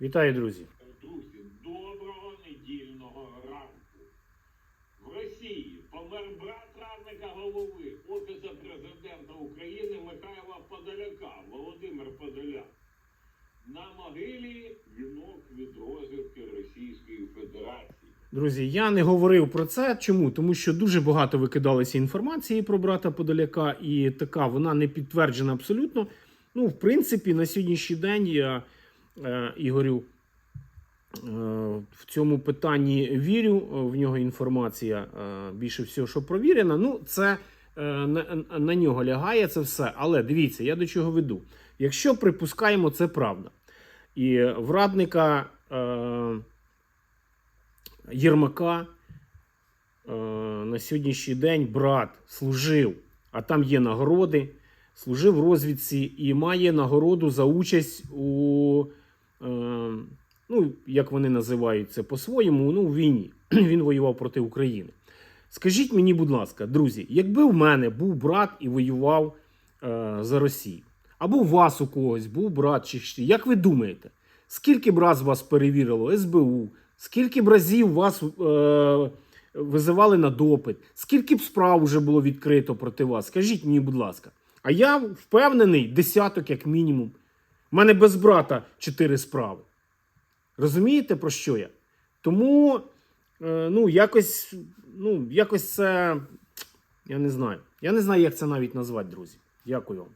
Вітаю, друзі. Друзі, доброго недільного ранку. В Росії помер брат радника голови Офісу президента України Михайла Подоляка, Володимир Подоляк. На могилі вінок від розвідки Російської Федерації. Друзі, я не говорив про це. Чому? Тому що дуже багато викидалося інформації про брата Подоляка, і така вона не підтверджена абсолютно. Ну, в принципі, на сьогоднішній день я е, Ігорю е, в цьому питанні вірю. В нього інформація е, більше всього, що провірена. Ну, це е, на, на нього лягає це все. Але дивіться, я до чого веду. Якщо припускаємо, це правда. І в радника. Е, Єрмака е, на сьогоднішній день брат служив, а там є нагороди, служив розвідці і має нагороду за участь у, е, ну, як вони називають це по-своєму, ну, у війні. Він воював проти України. Скажіть мені, будь ласка, друзі, якби в мене був брат і воював е, за Росію, або у вас у когось був брат чи ще, як ви думаєте, скільки б раз вас перевірило СБУ, скільки б разів вас е, визивали на допит, скільки б справ вже було відкрито проти вас? Скажіть мені, будь ласка. А я впевнений, десяток як мінімум. У мене без брата чотири справи. Розумієте, про що я? Тому, е, ну, якось, ну, якось це. Я не знаю. Я не знаю, як це навіть назвати, друзі. Дякую вам.